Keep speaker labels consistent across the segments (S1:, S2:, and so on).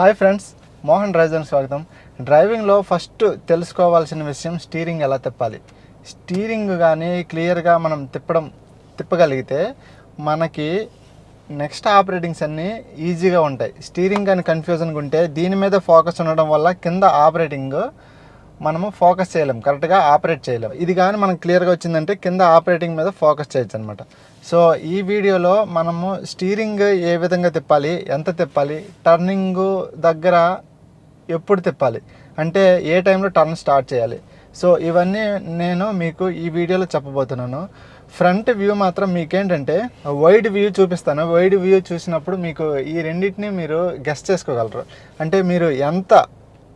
S1: Hi friends Mohan Ryzen స్వాగతం. డ్రైవింగ్లో first తెలుసుకోవాల్సిన విషయం స్టీరింగ్ ఎలా తిప్పాలి? స్టీరింగ్ కానీ క్లియర్గా మనం తిప్పడం తిప్పగలిగితే మనకి నెక్స్ట్ ఆపరేటింగ్స్ అన్నీ ఈజీగా ఉంటాయి. స్టీరింగ్ కానీ కన్ఫ్యూజన్గా ఉంటే దీని మీద ఫోకస్ ఉండడం వల్ల కింద ఆపరేటింగ్ మనము ఫోకస్ చేయలేం. కరెక్ట్గా ఆపరేట్ చేయలేం. ఇది కానీ మనకు క్లియర్గా వచ్చిందంటే కింద ఆపరేటింగ్ మీద ఫోకస్ చేయొచ్చు అనమాట సో ఈ వీడియోలో మనము స్టీరింగ్ ఏ విధంగా తిప్పాలి ఎంత తిప్పాలి టర్నింగ్ దగ్గర ఎప్పుడు తిప్పాలి అంటే ఏ టైంలో టర్న్ స్టార్ట్ చేయాలి. సో ఇవన్నీ నేను మీకు ఈ వీడియోలో చెప్పబోతున్నాను. ఫ్రంట్ వ్యూ మాత్రం మీకేంటంటే వైడ్ వ్యూ చూపిస్తాను. వైడ్ వ్యూ చూసినప్పుడు మీకు ఈ రెండింటిని మీరు గెస్ట్ చేసుకోగలరు. అంటే మీరు ఎంత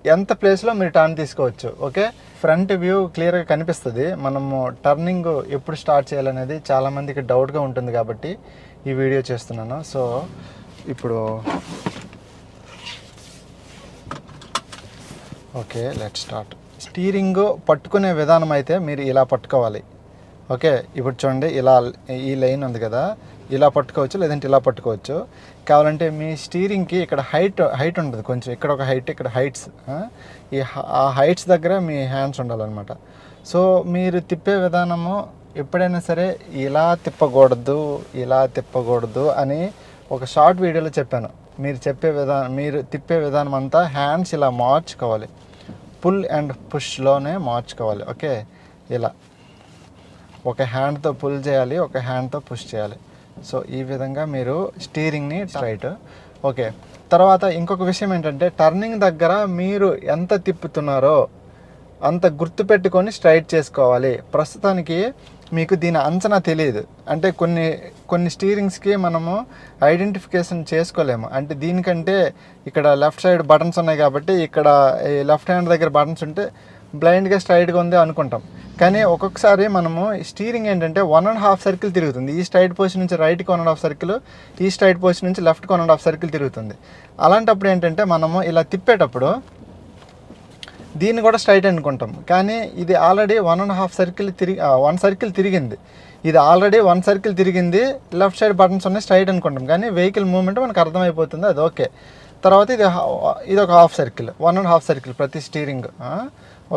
S1: ఎంత ప్లేస్లో మీరు టర్న్ తీసుకోవచ్చు ఓకే? ఫ్రంట్ వ్యూ క్లియర్గా కనిపిస్తుంది. మనము టర్నింగ్ ఎప్పుడు స్టార్ట్ చేయాలనేది చాలామందికి డౌట్గా ఉంటుంది కాబట్టి ఈ వీడియో చేస్తున్నాను. సో ఇప్పుడు ఓకే లెట్ స్టార్ట్ స్టీరింగ్ పట్టుకునే విధానం అయితే మీరు ఇలా పట్టుకోవాలి. ఓకే ఇప్పుడు చూడండి ఇలా ఈ లైన్ ఉంది కదా. ఇలా పట్టుకోవచ్చు లేదంటే ఇలా పట్టుకోవచ్చు. కావాలంటే మీ స్టీరింగ్కి ఇక్కడ హైట్ హైట్ ఉంటుంది కొంచెం. ఇక్కడ ఒక హైట్ ఇక్కడ హైట్స్. ఈ ఆ హైట్స్ దగ్గర మీ హ్యాండ్స్ ఉండాలన్నమాట. సో మీరు తిప్పే విధానము ఎప్పుడైనా సరే ఇలా తిప్పకూడదు ఇలా తిప్పకూడదు అని ఒక షార్ట్ వీడియోలో చెప్పాను. మీరు చెప్పే విధానం మీరు తిప్పే విధానం అంతా హ్యాండ్స్ ఇలా మార్చుకోవాలి. పుల్ అండ్ పుష్లోనే మార్చుకోవాలి. ఓకే? ఇలా. ఒక హ్యాండ్తో పుల్ చేయాలి ఒక హ్యాండ్తో పుష్ చేయాలి. సో ఈ విధంగా మీరు స్టీరింగ్ని రైట్ ఓకే తర్వాత ఇంకొక విషయం ఏంటంటే టర్నింగ్ దగ్గర మీరు ఎంత తిప్పుతున్నారో అంత గుర్తుపెట్టుకొని స్ట్రైట్ చేసుకోవాలి. ప్రస్తుతానికి మీకు దీని అంచనా తెలియదు. అంటే కొన్ని కొన్ని స్టీరింగ్స్కి మనము ఐడెంటిఫికేషన్ చేసుకోలేము. అంటే దీనికంటే ఇక్కడ లెఫ్ట్ సైడ్ బటన్స్ ఉన్నాయి కాబట్టి ఇక్కడ ఈ లెఫ్ట్ హ్యాండ్ దగ్గర బటన్స్ ఉంటే బ్లైండ్గా స్ట్రైట్గా ఉంది అనుకుంటాం. కానీ ఒక్కొక్కసారి మనము స్టీరింగ్ ఏంటంటే వన్ అండ్ హాఫ్ సర్కిల్ తిరుగుతుంది. ఈ స్ట్రైట్ పొజిషన్ నుంచి రైట్కి వన్ అండ్ హాఫ్ సర్కిల్ ఈ స్ట్రైట్ పొజిషన్ నుంచి లెఫ్ట్కి వన్ అండ్ హాఫ్ సర్కిల్ తిరుగుతుంది. అలాంటప్పుడు ఏంటంటే మనము ఇలా తిప్పేటప్పుడు దీన్ని కూడా స్ట్రైట్ అనుకుంటాం. కానీ ఇది already one and half circle తిరిగి వన్ సర్కిల్ తిరిగింది. ఇది ఆల్రెడీ వన్ సర్కిల్ తిరిగింది. లెఫ్ట్ సైడ్ బటన్స్ ఉన్నాయి స్ట్రైట్ అనుకుంటాం. కానీ వెహికల్ మూవ్మెంట్ మనకు అర్థమైపోతుంది అది ఓకే. తర్వాత ఇది ఇది ఒక half circle one and half circle ప్రతి స్టీరింగ్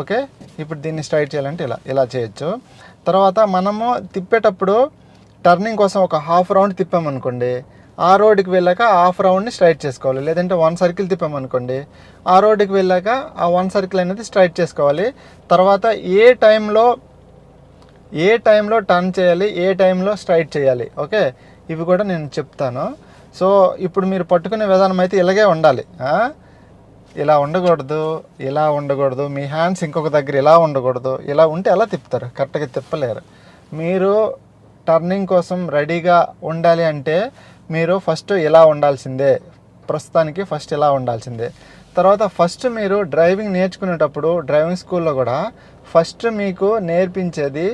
S1: ఓకే? ఇప్పుడు దీన్ని స్ట్రైట్ చేయాలంటే ఇలా ఇలా చేయొచ్చు. తర్వాత మనము తిప్పేటప్పుడు టర్నింగ్ కోసం ఒక హాఫ్ రౌండ్ తిప్పామనుకోండి ఆ రోడ్డుకి వెళ్ళాక హాఫ్ రౌండ్ని స్ట్రైట్ చేసుకోవాలి. లేదంటే వన్ సర్కిల్ తిప్పామనుకోండి ఆ రోడ్డుకి వెళ్ళాక ఆ వన్ సర్కిల్ అనేది స్ట్రైట్ చేసుకోవాలి. తర్వాత ఏ టైంలో ఏ టైంలో టర్న్ చేయాలి ఏ టైంలో స్ట్రైట్ చేయాలి ఓకే? ఇవి కూడా నేను చెప్తాను. సో ఇప్పుడు మీరు పట్టుకునే విధానం అయితే ఇలాగే ఉండాలి. ఇలా ఉండకూడదు ఇలా ఉండకూడదు మీ హ్యాండ్స్ ఇంకొక దగ్గర ఇలా ఉండకూడదు ఇలా ఉంటే ఎలా తిప్పుతారు? కరెక్ట్గా తిప్పలేరు. మీరు టర్నింగ్ కోసం రెడీగా ఉండాలి అంటే మీరు ఫస్ట్ ఇలా ఉండాల్సిందే. ప్రస్తుతానికి ఫస్ట్ ఇలా ఉండాల్సిందే. తర్వాత ఫస్ట్ మీరు డ్రైవింగ్ నేర్చుకునేటప్పుడు డ్రైవింగ్ స్కూల్లో కూడా ఫస్ట్ మీకు నేర్పించేది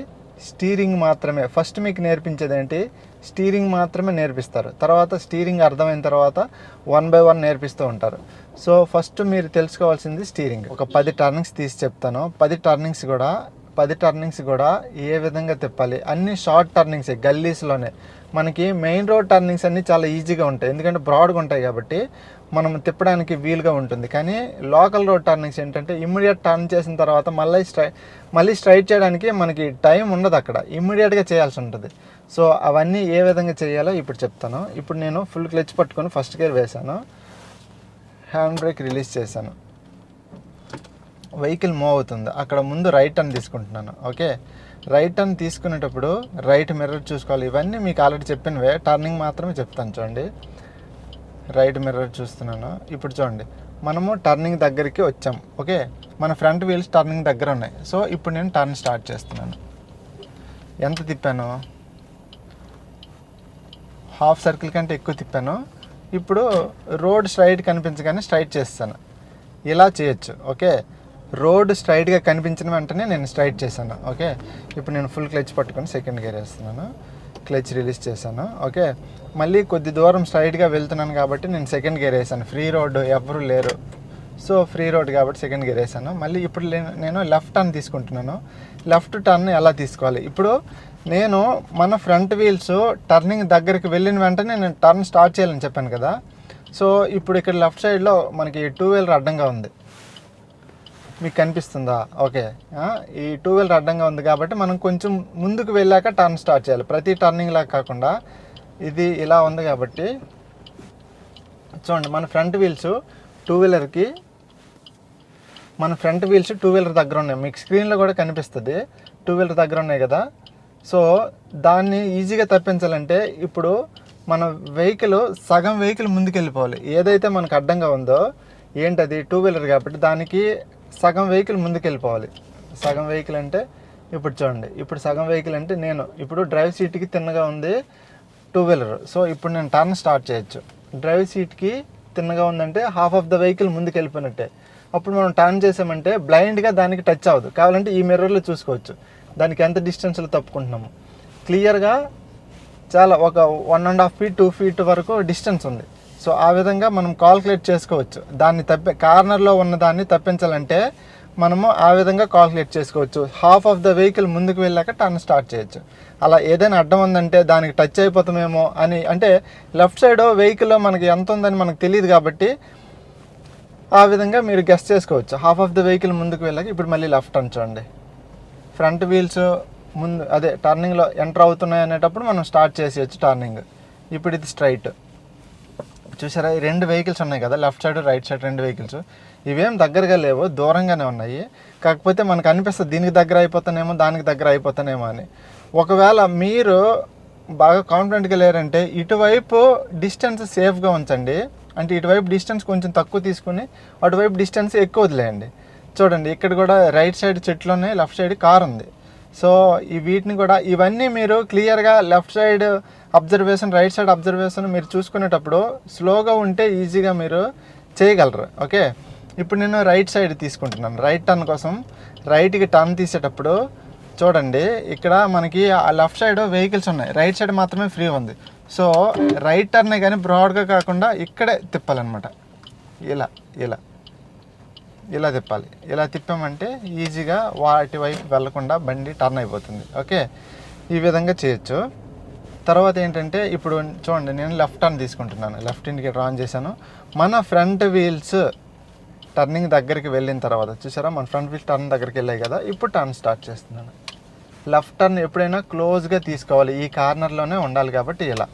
S1: స్టీరింగ్ మాత్రమే. ఫస్ట్ మీకు నేర్పించేది ఏంటి? స్టీరింగ్ మాత్రమే నేర్పిస్తారు. తర్వాత స్టీరింగ్ అర్థమైన తర్వాత వన్ బై వన్ నేర్పిస్తూ ఉంటారు. సో ఫస్ట్ మీరు తెలుసుకోవాల్సింది స్టీరింగ్. ఒక పది టర్నింగ్స్ తీసి చెప్తాను. పది టర్నింగ్స్ కూడా పది టర్నింగ్స్ కూడా ఏ విధంగా తిప్పాలి? అన్ని షార్ట్ టర్నింగ్స్ గల్లీస్లోనే. మనకి మెయిన్ రోడ్ టర్నింగ్స్ అన్నీ చాలా ఈజీగా ఉంటాయి. ఎందుకంటే బ్రాడ్గా ఉంటాయి కాబట్టి మనం తిప్పడానికి వీలుగా ఉంటుంది. కానీ లోకల్ రోడ్ టర్నింగ్స్ ఏంటంటే ఇమ్మీడియట్ టర్న్ చేసిన తర్వాత మళ్ళీ స్ట్రై మళ్ళీ స్ట్రైట్ చేయడానికి మనకి టైం ఉండదు అక్కడ. ఇమ్మీడియట్గా చేయాల్సి ఉంటుంది. సో అవన్నీ ఏ విధంగా చేయాలో ఇప్పుడు చెప్తాను. ఇప్పుడు నేను ఫుల్ క్లచ్ పట్టుకొని ఫస్ట్ గేర్ వేశాను. హ్యాండ్ బ్రేక్ రిలీజ్ చేశాను. వెహికల్ మూవ్ అవుతుంది. అక్కడ ముందు రైట్ టర్న్ తీసుకుంటున్నాను. ఓకే? రైట్ టర్న్ తీసుకునేటప్పుడు రైట్ మిర్రర్ చూసుకోవాలి. ఇవన్నీ మీకు ఆల్రెడీ చెప్పినవే. టర్నింగ్ మాత్రమే చెప్తాను చూడండి. రైట్ మిర్రర్ చూస్తున్నాను. ఇప్పుడు చూడండి. మనము టర్నింగ్ దగ్గరికి వచ్చాం. ఓకే? మన ఫ్రంట్ వీల్స్ టర్నింగ్ దగ్గర ఉన్నాయి. సో ఇప్పుడు నేను టర్న్ స్టార్ట్ చేస్తున్నాను. ఎంత తిప్పాను? హాఫ్ సర్కిల్ కంటే ఎక్కువ తిప్పాను. ఇప్పుడు రోడ్ స్ట్రైట్ కనిపించగానే స్ట్రైట్ చేస్తాను. ఇలా చేయొచ్చు. ఓకే? రోడ్ స్ట్రైట్గా కనిపించిన వెంటనే నేను స్ట్రైట్ చేశాను. ఓకే? ఇప్పుడు నేను ఫుల్ క్లచ్ పట్టుకొని సెకండ్ గేర్ వేస్తున్నాను. క్లచ్ రిలీజ్ చేశాను. ఓకే? మళ్ళీ కొద్ది దూరం స్ట్రైట్గా వెళ్తున్నాను కాబట్టి నేను సెకండ్ గేర్ వేసాను. ఫ్రీ రోడ్ ఎవరు లేరు. సో ఫ్రీ రోడ్ కాబట్టి సెకండ్ గేర్ వేసాను. మళ్ళీ ఇప్పుడు లే- నేను లెఫ్ట్ టర్న్ తీసుకుంటున్నాను. లెఫ్ట్ టర్న్ ఎలా తీసుకోవాలి? ఇప్పుడు నేను మన ఫ్రంట్ వీల్స్ టర్నింగ్ దగ్గరికి వెళ్ళిన వెంటనే నేను టర్న్ స్టార్ట్ చేయాలని చెప్పాను కదా. సో ఇప్పుడు ఇక్కడ లెఫ్ట్ సైడ్లో మనకి టూ వీలర్ అడ్డంగా ఉంది. మీకు కనిపిస్తుందా? ఓకే. ఈ టూ వీలర్ అడ్డంగా ఉంది కాబట్టి మనం కొంచెం ముందుకు వెళ్ళాక టర్న్ స్టార్ట్ చేయాలి. ప్రతి టర్నింగ్ లాగా కాకుండా ఇది ఇలా ఉంది కాబట్టి చూడండి మన ఫ్రంట్ వీల్స్ టూ వీలర్కి మన ఫ్రంట్ వీల్స్ టూ వీలర్ దగ్గర ఉన్నాయి. మీకు స్క్రీన్లో కూడా కనిపిస్తుంది. టూ వీలర్ దగ్గర ఉన్నాయి కదా. సో దాన్ని ఈజీగా తప్పించాలంటే ఇప్పుడు మన వెహికల్ సగం వెహికల్ ముందుకు వెళ్ళిపోవాలి ఏదైతే మనకు అడ్డంగా ఉందో ఏంటది? టూ వీలర్ కాబట్టి దానికి సగం వెహికల్ ముందుకెళ్ళిపోవాలి. సగం వెహికల్ అంటే ఇప్పుడు చూడండి. ఇప్పుడు సగం వెహికల్ అంటే నేను ఇప్పుడు డ్రైవ్ సీట్కి తిన్నగా ఉంది టూ వీలర్. సో ఇప్పుడు నేను టర్న్ స్టార్ట్ చేయొచ్చు. డ్రైవ్ సీట్కి తిన్నగా ఉందంటే హాఫ్ ఆఫ్ ద వెహికల్ ముందుకు వెళ్ళిపోయినట్టే అప్పుడు మనం టర్న్ చేసామంటే బ్లైండ్గా దానికి టచ్ అవ్వదు. కావాలంటే ఈ మిర్రర్లో చూసుకోవచ్చు. దానికి ఎంత డిస్టెన్స్లో తప్పుకుంటున్నాము. క్లియర్గా చాలా ఒక one and half feet two feet వరకు డిస్టెన్స్ ఉంది. సో ఆ విధంగా మనం కాల్కులేట్ చేసుకోవచ్చు. దాన్ని తప్పి కార్నర్లో ఉన్న దాన్ని తప్పించాలంటే మనము ఆ విధంగా కాల్కులేట్ చేసుకోవచ్చు. హాఫ్ ఆఫ్ ద వెహికల్ ముందుకు వెళ్ళాక టర్న్ స్టార్ట్ చేయొచ్చు. అలా ఏదైనా అడ్డం ఉందంటే దానికి టచ్ అయిపోతామేమో అని అంటే లెఫ్ట్ సైడ్ వెహికల్లో మనకి ఎంత ఉందని మనకు తెలియదు కాబట్టి ఆ విధంగా మీరు గెస్ట్ చేసుకోవచ్చు. హాఫ్ ఆఫ్ ద వెహికల్ ముందుకు వెళ్ళాక ఇప్పుడు మళ్ళీ లెఫ్ట్ టర్న్ చూడండి. ఫ్రంట్ వీల్స్ ముందు అదే టర్నింగ్లో ఎంటర్ అవుతున్నాయి అనేటప్పుడు మనం స్టార్ట్ చేసేయచ్చు టర్నింగ్ ఇప్పుడు ఇది స్ట్రైట్ చూసారా? ఈ రెండు వెహికల్స్ ఉన్నాయి కదా లెఫ్ట్ సైడ్ రైట్ సైడ్ రెండు వెహికల్స్ ఇవేం దగ్గరగా లేవు దూరంగానే ఉన్నాయి. కాకపోతే మనకు అనిపిస్తుంది దీనికి దగ్గర అయిపోతానేమో దానికి దగ్గర అయిపోతానేమో అని. ఒకవేళ మీరు బాగా కాన్ఫిడెంట్గా లేరంటే ఇటువైపు డిస్టెన్స్ సేఫ్గా ఉంచండి. అంటే ఇటువైపు డిస్టెన్స్ కొంచెం తక్కువ తీసుకుని అటువైపు డిస్టెన్స్ ఎక్కువ వదిలేయండి. చూడండి ఇక్కడ కూడా రైట్ సైడ్ చెట్లు ఉన్నాయి లెఫ్ట్ సైడ్ కార్ ఉంది సో ఈ వీటిని కూడా ఇవన్నీ మీరు క్లియర్గా left side observation right side observation మీరు చూసుకునేటప్పుడు స్లోగా ఉంటే ఈజీగా మీరు చేయగలరు. ఓకే ఇప్పుడు నేను రైట్ సైడ్ తీసుకుంటున్నాను. రైట్ టర్న్ కోసం రైట్కి టర్న్ తీసేటప్పుడు చూడండి ఇక్కడ మనకి ఆ లెఫ్ట్ సైడ్ వెహికల్స్ ఉన్నాయి. రైట్ సైడ్ మాత్రమే ఫ్రీ ఉంది. సో రైట్ టర్నే కానీ బ్రాడ్గా కాకుండా ఇక్కడే తిప్పాలన్నమాట. ఇలా ఇలా. ఇలా తిప్పాలి. ఇలా తిప్పామంటే ఈజీగా వాటి వైపు వెళ్ళకుండా బండి టర్న్ అయిపోతుంది. ఓకే? ఈ విధంగా చేయొచ్చు. తర్వాత ఏంటంటే ఇప్పుడు చూడండి నేను లెఫ్ట్ టర్న్ తీసుకుంటున్నాను. లెఫ్ట్ ఇండికేటర్ ఆన్ చేశాను. మన ఫ్రంట్ వీల్స్ టర్నింగ్ దగ్గరికి వెళ్ళిన తర్వాత చూసారా? మన ఫ్రంట్ వీల్స్ టర్న్ దగ్గరికి వెళ్ళాయి కదా? ఇప్పుడు టర్న్ స్టార్ట్ చేస్తున్నాను. లెఫ్ట్ టర్న్ ఎప్పుడైనా క్లోజ్గా తీసుకోవాలి. ఈ కార్నర్లోనే ఉండాలి కాబట్టి ఇలా.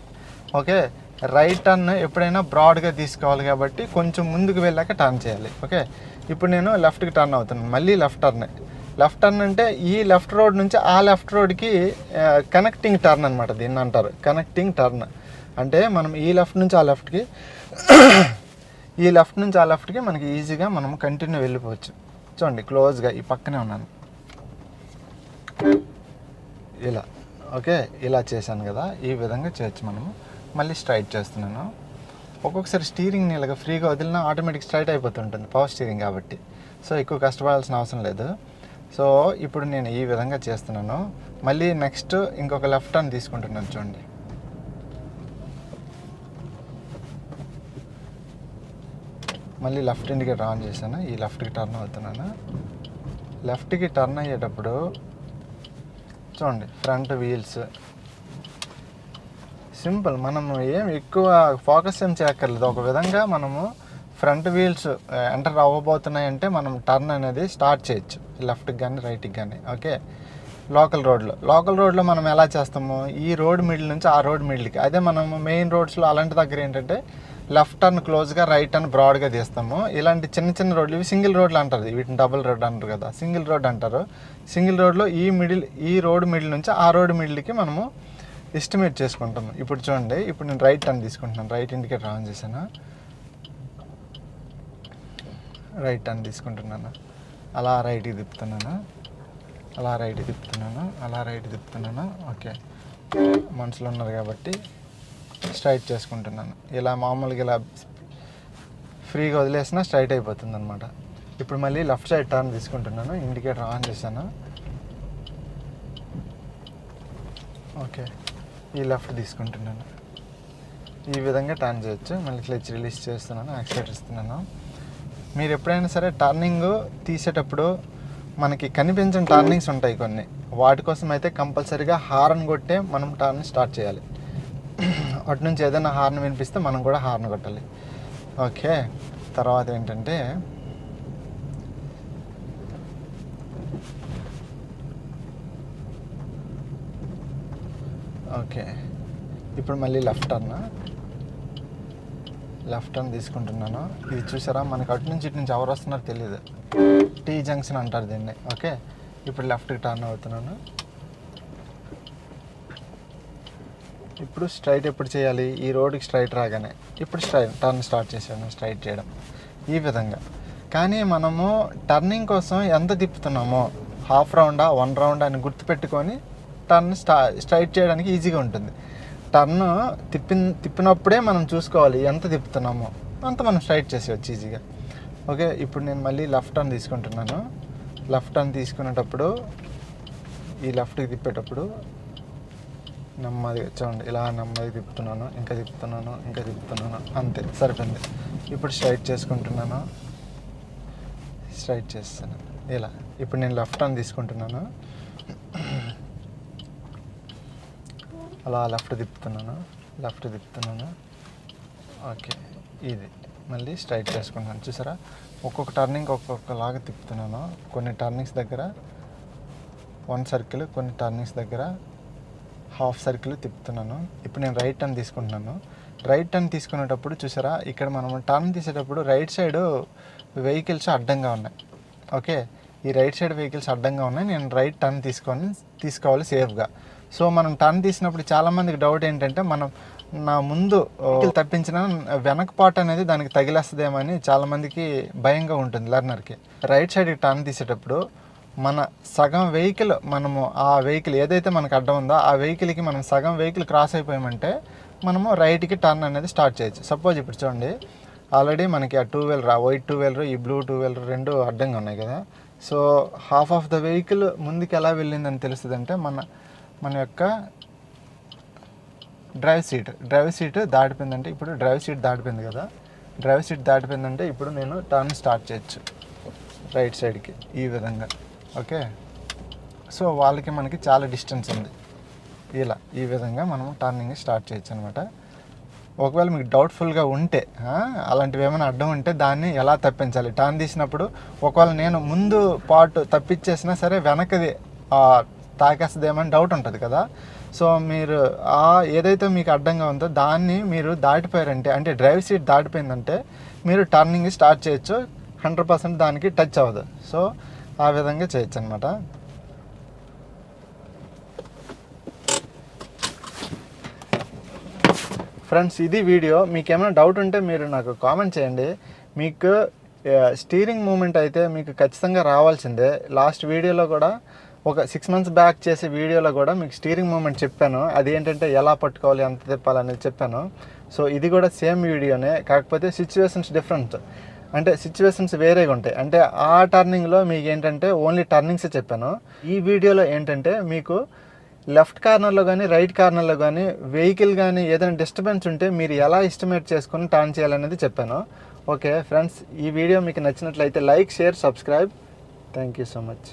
S1: ఓకే? రైట్ టర్న్ ఎప్పుడైనా బ్రాడ్గా తీసుకోవాలి కాబట్టి కొంచెం ముందుకు వెళ్ళాక టర్న్ చేయాలి. ఓకే? ఇప్పుడు నేను లెఫ్ట్కి టర్న్ అవుతున్నాను. మళ్ళీ లెఫ్ట్ టర్న్ లెఫ్ట్ టర్న్ అంటే ఈ లెఫ్ట్ రోడ్ నుంచి ఆ లెఫ్ట్ రోడ్కి కనెక్టింగ్ టర్న్ అనమాట దీన్ని అంటారు. కనెక్టింగ్ టర్న్ అంటే మనం ఈ లెఫ్ట్ నుంచి ఆ లెఫ్ట్కి ఈ లెఫ్ట్ నుంచి ఆ లెఫ్ట్కి మనకి ఈజీగా మనం కంటిన్యూ వెళ్ళిపోవచ్చు. చూడండి క్లోజ్గా ఈ పక్కనే ఉన్నాను. ఇలా. ఓకే ఇలా చేశాను కదా. ఈ విధంగా చేయొచ్చు మనము. మళ్ళీ స్ట్రైట్ చేస్తున్నాను. ఒక్కొక్కసారి స్టీరింగ్ ఇలాగ ఫ్రీగా వదిలినా ఆటోమేటిక్ స్ట్రైట్ అయిపోతుంటుంది పవర్ స్టీరింగ్ కాబట్టి. సో ఎక్కువ కష్టపడాల్సిన అవసరం లేదు. సో ఇప్పుడు నేను ఈ విధంగా చేస్తున్నాను. మళ్ళీ నెక్స్ట్ ఇంకొక లెఫ్ట్ టర్న్ తీసుకుంటున్నాను చూడండి. మళ్ళీ లెఫ్ట్ ఇండికేటర్ ఆన్ చేశాను. ఈ లెఫ్ట్కి టర్న్ అవుతున్నాను. లెఫ్ట్కి టర్న్ అయ్యేటప్పుడు చూడండి ఫ్రంట్ వీల్స్ సింపుల్. మనము ఏం ఎక్కువ ఫోకస్ ఏం చేయక్కర్లేదు. ఒక విధంగా మనము ఫ్రంట్ వీల్స్ ఎంటర్ అవ్వబోతున్నాయంటే మనం టర్న్ అనేది స్టార్ట్ చేయొచ్చు. లెఫ్ట్కి కానీ రైట్కి కానీ ఓకే? లోకల్ రోడ్లో. లోకల్ రోడ్లో మనం ఎలా చేస్తాము? ఈ రోడ్ మిడిల్ నుంచి ఆ రోడ్ మిడిల్కి. అదే మనము మెయిన్ రోడ్స్లో అలాంటి దగ్గర ఏంటంటే లెఫ్ట్ టర్న్ క్లోజ్గా రైట్ టర్న్ బ్రాడ్గా తీస్తాము. ఇలాంటి చిన్న చిన్న రోడ్లు ఇవి సింగిల్ రోడ్లు అంటారు. వీటిని డబుల్ రోడ్ అంటారు కదా. సింగిల్ రోడ్ అంటారు. సింగిల్ రోడ్లో ఈ మిడిల్ ఈ రోడ్ మిడిల్ నుంచి ఆ రోడ్ మిడిల్కి మనము ఎస్టిమేట్ చేసుకుంటాను ఇప్పుడు చూడండి ఇప్పుడు నేను రైట్ టర్న్ తీసుకుంటున్నాను. రైట్ ఇండికేటర్ ఆన్ చేశాను? రైట్ టర్న్ తీసుకుంటున్నాను? అలా రైట్కి తిప్పుతున్నాను? అలా రైట్ తిప్పుతున్నాను? అలా రైట్ తిప్పుతున్నాను? ఓకే మనుషులు ఉన్నారు కాబట్టి స్ట్రైట్ చేసుకుంటున్నాను. ఇలా మామూలుగా ఇలా ఫ్రీగా వదిలేసినా స్ట్రైట్ అయిపోతుంది అనమాట ఇప్పుడు మళ్ళీ లెఫ్ట్ సైడ్ టర్న్ తీసుకుంటున్నాను. ఇండికేటర్ ఆన్ చేశాను? ఓకే ఈ లెఫ్ట్ తీసుకుంటున్నాను. ఈ విధంగా టర్న్ చేయొచ్చు. మళ్ళీ క్లచ్ రిలీజ్ చేస్తున్నాను యాక్సిలేటర్ ఇస్తున్నాను. మీరు ఎప్పుడైనా సరే టర్నింగ్ తీసేటప్పుడు మనకి కనిపించిన టర్నింగ్స్ ఉంటాయి కొన్ని. వాటి కోసం అయితే కంపల్సరీగా హార్న్ కొట్టే మనం టర్న్ స్టార్ట్ చేయాలి. అటు నుంచి ఏదైనా హార్న్ వినిపిస్తే మనం కూడా హార్న్ కొట్టాలి. ఓకే. తర్వాత ఏంటంటే ఓకే. ఇప్పుడు మళ్ళీ లెఫ్ట్ టర్న్ లెఫ్ట్ టర్న్ తీసుకుంటున్నాను. ఇది చూసారా? మనకు అటు నుంచి ఇటు నుంచి ఎవరు వస్తున్నారో తెలియదు టీ జంక్షన్ అంటారు దీన్ని. ఓకే? ఇప్పుడు లెఫ్ట్కి టర్న్ అవుతున్నాను. ఇప్పుడు స్ట్రైట్ ఎప్పుడు చేయాలి? ఈ రోడ్కి స్ట్రైట్ రాగానే. ఇప్పుడు స్ట్రైట్ టర్న్ స్టార్ట్ చేశాను స్ట్రైట్ చేయడం. ఈ విధంగా. కానీ మనము టర్నింగ్ కోసం ఎంత తిప్పుతున్నామో హాఫ్ రౌండా వన్ రౌండ్ అని గుర్తుపెట్టుకొని టర్న్ స్టా స్ట్రైట్ చేయడానికి ఈజీగా ఉంటుంది. టర్న్ తిప్పి తిప్పినప్పుడే మనం చూసుకోవాలి ఎంత తిప్పుతున్నామో. అంత మనం స్ట్రైట్ చేసేయచ్చు ఈజీగా. ఓకే ఇప్పుడు నేను మళ్ళీ లెఫ్ట్ టర్న్ తీసుకుంటున్నాను. లెఫ్ట్ టర్న్ తీసుకునేటప్పుడు ఈ లెఫ్ట్కి తిప్పేటప్పుడు నెమ్మదిగా చూడండి ఇలా నెమ్మదిగా తిప్పుతున్నాను ఇంకా తిప్పుతున్నాను ఇంకా తిప్పుతున్నాను అంతే సరిపోయింది. ఇప్పుడు స్ట్రైట్ చేసుకుంటున్నాను. స్ట్రైట్ చేస్తాను. ఇలా ఇప్పుడు నేను లెఫ్ట్ టర్న్ తీసుకుంటున్నాను. అలా లెఫ్ట్ తిప్పుతున్నాను? లెఫ్ట్ తిప్పుతున్నాను? ఓకే. ఇది. మళ్ళీ స్ట్రైట్ చేసుకుంటాను చూసారా? ఒక్కొక్క టర్నింగ్ ఒక్కొక్కలాగా తిప్పుతున్నాను. కొన్ని టర్నింగ్స్ దగ్గర వన్ సర్కిల్ కొన్ని టర్నింగ్స్ దగ్గర హాఫ్ సర్కిల్ తిప్పుతున్నాను. ఇప్పుడు నేను రైట్ టర్న్ తీసుకుంటున్నాను. రైట్ టర్న్ తీసుకునేటప్పుడు చూసారా? ఇక్కడ మనం టర్న్ తీసేటప్పుడు రైట్ సైడ్ వెహికల్స్ అడ్డంగా ఉన్నాయి. ఓకే? ఈ రైట్ సైడ్ వెహికల్స్ అడ్డంగా ఉన్నాయి. నేను రైట్ టర్న్ తీసుకొని తీసుకోవాలి సేఫ్గా. సో మనం టర్న్ తీసినప్పుడు చాలామందికి డౌట్ ఏంటంటే మనం నా ముందు తప్పించిన వెనక పార్ట్ అనేది దానికి తగిలేస్తుందేమని చాలామందికి భయంగా ఉంటుంది లర్నర్కి. రైట్ సైడ్కి టర్న్ తీసేటప్పుడు మన సగం వెహికల్ మనము ఆ వెహికల్ ఏదైతే మనకు అడ్డం ఉందో ఆ వెహికల్కి మనం సగం వెహికల్ క్రాస్ అయిపోయామంటే మనము రైట్కి టర్న్ అనేది స్టార్ట్ చేయొచ్చు. సపోజ్ ఇప్పుడు చూడండి ఆల్రెడీ మనకి ఆ టూ వీలర్ ఆ వైట్ టూ వీలర్ ఈ బ్లూ టూ వీలర్ రెండు అడ్డంగా ఉన్నాయి కదా. So half of the vehicle ముందుకు ఎలా వెళ్ళిందని తెలుస్తుంది అంటే మన మన యొక్క డ్రైవ్ సీట్ డ్రైవ్ సీట్ దాటిపోయిందంటే ఇప్పుడు డ్రైవ్ సీట్ దాటిపోయింది కదా. డ్రైవ్ సీట్ దాటిపోయిందంటే ఇప్పుడు నేను టర్న్ స్టార్ట్ చేయొచ్చు. రైట్ సైడ్కి ఈ విధంగా. ఓకే సో వాళ్ళకి మనకి చాలా డిస్టెన్స్ ఉంది. ఇలా ఈ విధంగా మనం టర్నింగ్ స్టార్ట్ చేయొచ్చు అనమాట ఒకవేళ మీకు డౌట్ఫుల్గా ఉంటే అలాంటివి ఏమైనా అడ్డం ఉంటే దాన్ని ఎలా తప్పించాలి? టర్న్ తీసినప్పుడు ఒకవేళ నేను ముందు పార్ట్ తప్పించేసినా సరే వెనకది తాకేస్తుందేమని డౌట్ ఉంటుంది కదా. సో మీరు ఆ ఏదైతే మీకు అడ్డంగా ఉందో దాన్ని మీరు దాటిపోయారంటే అంటే డ్రైవ్ సీట్ దాటిపోయిందంటే మీరు టర్నింగ్ స్టార్ట్ చేయొచ్చు. హండ్రెడ్ పర్సెంట్ దానికి టచ్ అవ్వదు. సో ఆ విధంగా చేయొచ్చు అనమాట ఫ్రెండ్స్ ఇది వీడియో మీకు ఏమైనా డౌట్ ఉంటే మీరు నాకు కామెంట్ చేయండి. మీకు స్టీరింగ్ మూమెంట్ అయితే మీకు ఖచ్చితంగా రావాల్సిందే. లాస్ట్ వీడియోలో కూడా ఒక సిక్స్ మంత్స్ బ్యాక్ చేసే వీడియోలో కూడా మీకు స్టీరింగ్ మూమెంట్ చెప్పాను. అది ఏంటంటే ఎలా పట్టుకోవాలి ఎంత తిప్పాలనేది చెప్పాను. సో ఇది కూడా సేమ్ వీడియోనే కాకపోతే సిచ్యువేషన్స్ డిఫరెంట్ అంటే సిచ్యువేషన్స్ వేరేగా ఉంటాయి. అంటే ఆ టర్నింగ్లో మీకు ఏంటంటే ఓన్లీ టర్నింగ్సే చెప్పాను. ఈ వీడియోలో ఏంటంటే మీకు లెఫ్ట్ కార్నర్లో కానీ రైట్ కార్నర్లో కానీ వెహికల్ కానీ ఏదైనా డిస్టర్బెన్స్ ఉంటే మీరు ఎలా ఎస్టిమేట్ చేసుకుని టర్న్ చేయాలనేది చెప్పాను. ఓకే ఫ్రెండ్స్ ఈ వీడియో మీకు నచ్చినట్లయితే like share subscribe thank you so much